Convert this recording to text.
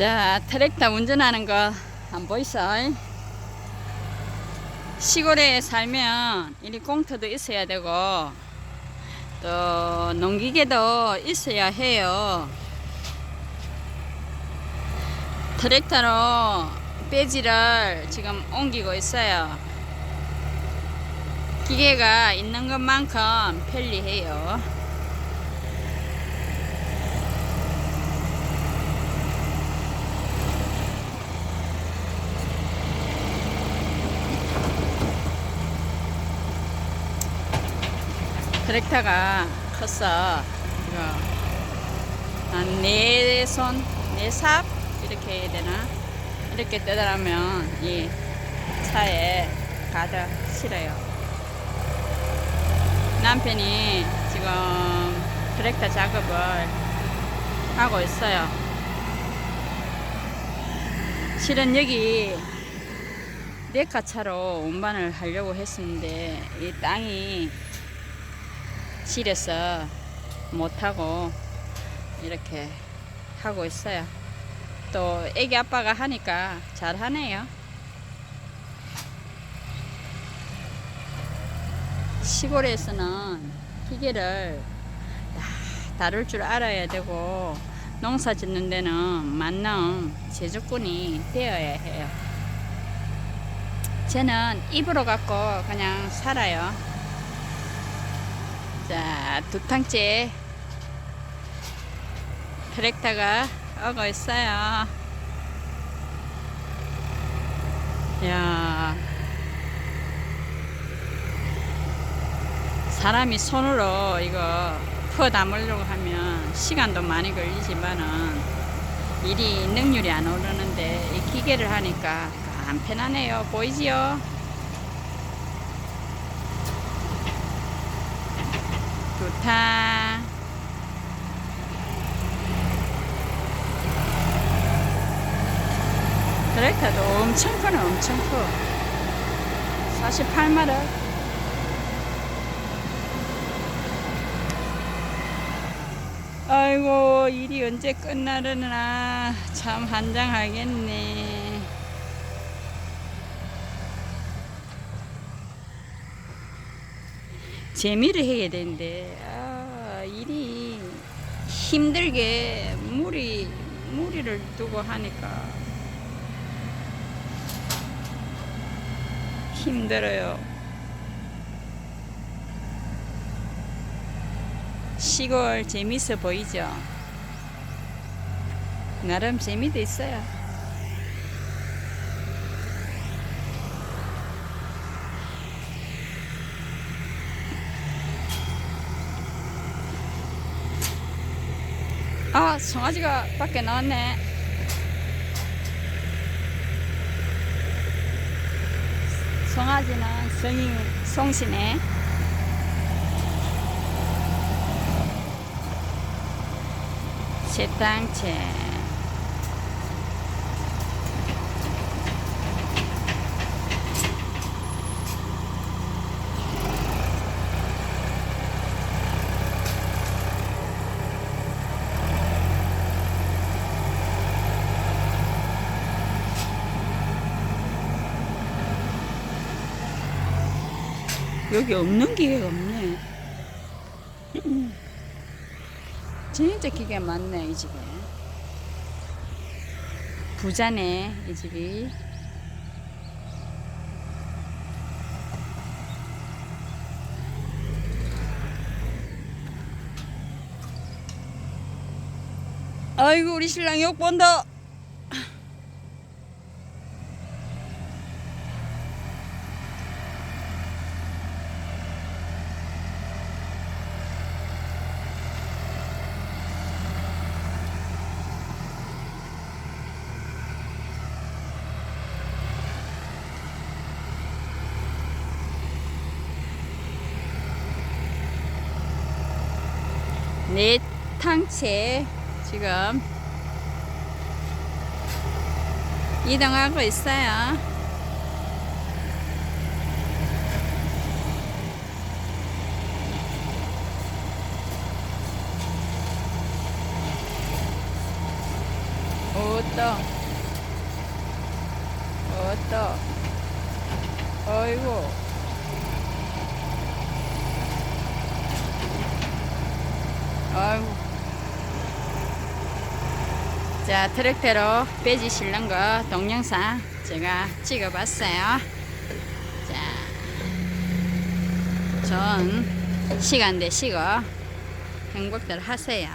자, 트랙터 운전하는 거 안 보이소? 시골에 살면 이리 공터도 있어야 되고 또 농기계도 있어야 해요. 트랙터로 배지를 지금 옮기고 있어요. 기계가 있는 것만큼 편리해요. 트랙터가 컸어. 이거 한네 손, 네삽 이렇게 해야 되나? 이렇게 뜯으라면 이 차에 가득 실어요. 남편이 지금 트랙터 작업을 하고 있어요. 실은 여기 네카 차로 운반을 하려고 했었는데 이 땅이 실에서 못하고 이렇게 하고 있어요. 또 애기 아빠가 하니까 잘하네요. 시골에서는 기계를 다 다룰 줄 알아야 되고 농사 짓는 데는 만능 제주꾼이 되어야 해요. 저는 입으로 갖고 그냥 살아요. 자, 두 탕째 트랙터가 오고 있어요. 야, 사람이 손으로 이거 퍼 담으려고 하면 시간도 많이 걸리지만은 일이 능률이 안 오르는데 이 기계를 하니까 간편하네요. 보이지요? 좋다. 트랙터도 엄청 크네, 엄청 커. 48마력. 아이고, 일이 언제 끝나려나. 참 한장하겠네. 재미를 해야 되는데 아, 일이 힘들게 무리 무리를 두고 하니까 힘들어요. 시골 재밌어 보이죠? 나름 재미도 있어요. 아, 송아지가 밖에 나왔네. 송아지는 성이 송시네. 새땅채. 여기 없는 기계가 없네. 진짜 기계 많네, 이 집에. 부자네, 이 집이. 아이고, 우리 신랑 욕 본다. 네 탕채 지금 이동하고 있어요. 오, 어떠? 어떠? 어이구. 아이고. 자, 트랙터로 빼지 실는 거 동영상 제가 찍어봤어요. 자, 전 시간 되시고 행복들 하세요.